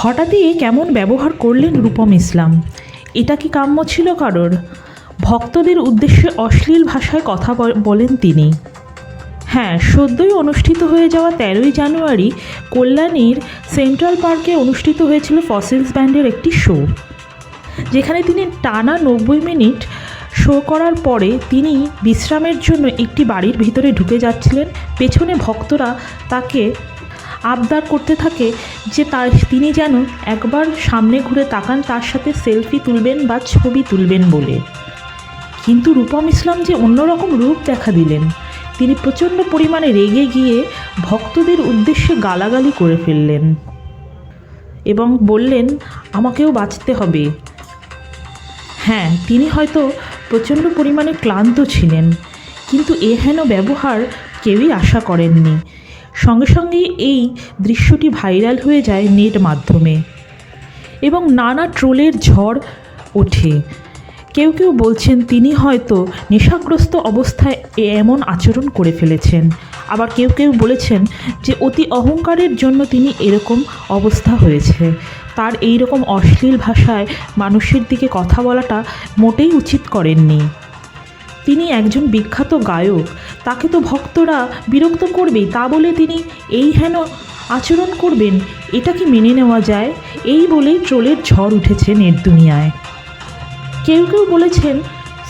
হঠাৎই কেমন ব্যবহার করলেন রূপম ইসলাম? এটা কি কাম্য ছিল কারোর? ভক্তদের উদ্দেশ্যে অশ্লীল ভাষায় কথা বল- বলেন তিনি। হ্যাঁ সদ্যই অনুষ্ঠিত হয়ে যাওয়া তেরোই জানুয়ারি কল্যাণীর সেন্ট্রাল পার্কে অনুষ্ঠিত হয়েছিল ফসিলস ব্যান্ডের একটি শো। যেখানে তিনি টানা নব্বই মিনিট শো করার পরে তিনি বিশ্রামের জন্য একটি বাড়ির ভিতরে ঢুকে যাচ্ছিলেন। পেছনে ভক্তরা তাকে আবদার করতে থাকে যে তার তিনি যেন একবার সামনে ঘুরে তাকান তার সাথে সেলফি তুলবেন বা ছবি তুলবেন বলে। কিন্তু রূপম ইসলাম যে অন্যরকম রূপ দেখা দিলেন। তিনি প্রচণ্ড পরিমাণে রেগে গিয়ে ভক্তদের উদ্দেশ্যে গালাগালি করে ফেললেন এবং বললেন, আমাকেও বাঁচতে হবে। হ্যাঁ তিনি হয়তো প্রচণ্ড পরিমাণে ক্লান্ত ছিলেন, কিন্তু এ হেন ব্যবহার কেউই আশা করেননি। সঙ্গে সঙ্গেই এই দৃশ্যটি ভাইরাল হয়ে যায় নেট মাধ্যমে। এবং নানা ট্রোলের ঝড় ওঠে। কেউ কেউ বলছেন, তিনি হয়তো নেশাগ্রস্ত অবস্থায় এমন আচরণ করে ফেলেছেন। আবার কেউ কেউ বলেছেন যে, অতি অহংকারের জন্য তিনি এরকম অবস্থা হয়েছে। তার এই রকম অশ্লীল ভাষায় মানুষের দিকে কথা বলাটা মোটেই উচিত করেননি। তিনি একজন বিখ্যাত গায়ক। তাকে তো ভক্তরা বিরক্ত করবেই, তা বলে তিনি এই হেন আচরণ করবেন, এটা কি মেনে নেওয়া যায়? এই বলেই ট্রোলের ঝড় উঠেছে নেট দুনিয়ায়। কেউ কেউ বলেছেন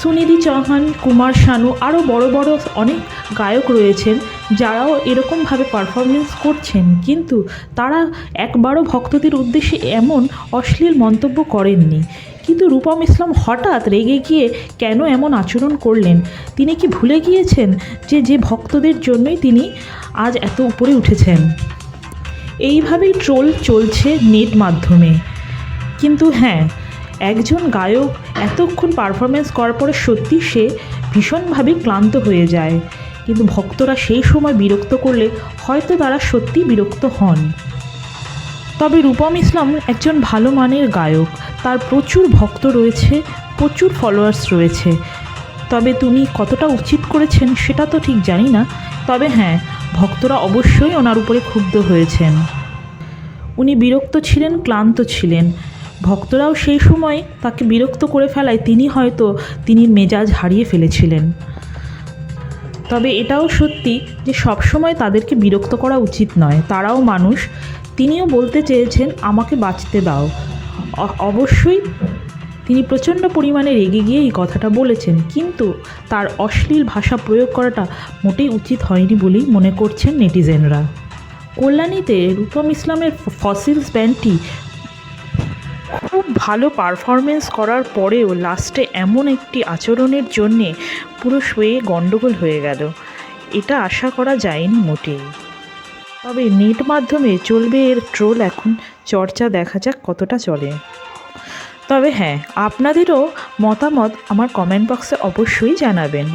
সুনিধি চৌহান, কুমার শানু আরও বড় বড় অনেক গায়ক রয়েছেন যারাও এরকমভাবে পারফরমেন্স করছেন। কিন্তু তারা একবারও ভক্তদের উদ্দেশ্যে এমন অশ্লীল মন্তব্য করেননি। কিন্তু রূপম ইসলাম হঠাৎ রেগে গিয়ে কেন এমন আচরণ করলেন? তিনি কি ভুলে গিয়েছেন যে যে ভক্তদের জন্যই তিনি আজ এত উপরে উঠেছেন? এইভাবেই ট্রোল চলছে নেট মাধ্যমে। কিন্তু হ্যাঁ একজন গায়ক এতক্ষণ পারফরমেন্স করার পরে সত্যি সে ভীষণভাবে ক্লান্ত হয়ে যায়। কিন্তু ভক্তরা সেই সময় বিরক্ত করলে হয়তো তারা সত্যি বিরক্ত হন। তবে রূপম ইসলাম একজন ভালো মানের গায়ক। তার প্রচুর ভক্ত রয়েছে, প্রচুর ফলোয়ার্স রয়েছে। তবে তুমি কতটা উচিত করেছেন সেটা তো ঠিক জানি না। তবে হ্যাঁ ভক্তরা অবশ্যই ওনার উপরে ক্ষুব্ধ হয়েছেন। উনি বিরক্ত ছিলেন, ক্লান্ত ছিলেন। ভক্তরাও সেই সময় তাকে বিরক্ত করে ফেলায় তিনি হয়তো তিনি মেজাজ হারিয়ে ফেলেছিলেন। তবে এটাও সত্যি যে সবসময় তাদেরকে বিরক্ত করা উচিত নয়। তারাও মানুষ। তিনিও বলতে চেয়েছেন, আমাকে বাঁচতে দাও। অবশ্যই তিনি প্রচণ্ড পরিমাণে রেগে গিয়ে এই কথাটা বলেছেন। কিন্তু তার অশ্লীল ভাষা প্রয়োগ করাটা মোটেই উচিত হয়নি বলেই মনে করছেন নেটিজেনরা। কল্যাণীতে রূপম ইসলামের ফসিলস ব্যান্ডটি খুব ভালো পারফরমেন্স করার পরেও লাস্টে এমন একটি আচরণের জন্যে পুরো শোয়ে গণ্ডগোল হয়ে গেল। এটা আশা করা যায়নি মোটেই। তবে নেট মাধ্যমে চলবে এর ট্রোল এখন চর্চা দেখা যাক কতটা চলে। তবে হ্যাঁ আপনাদেরও মতামত আমার কমেন্ট বক্সে অবশ্যই জানাবেন।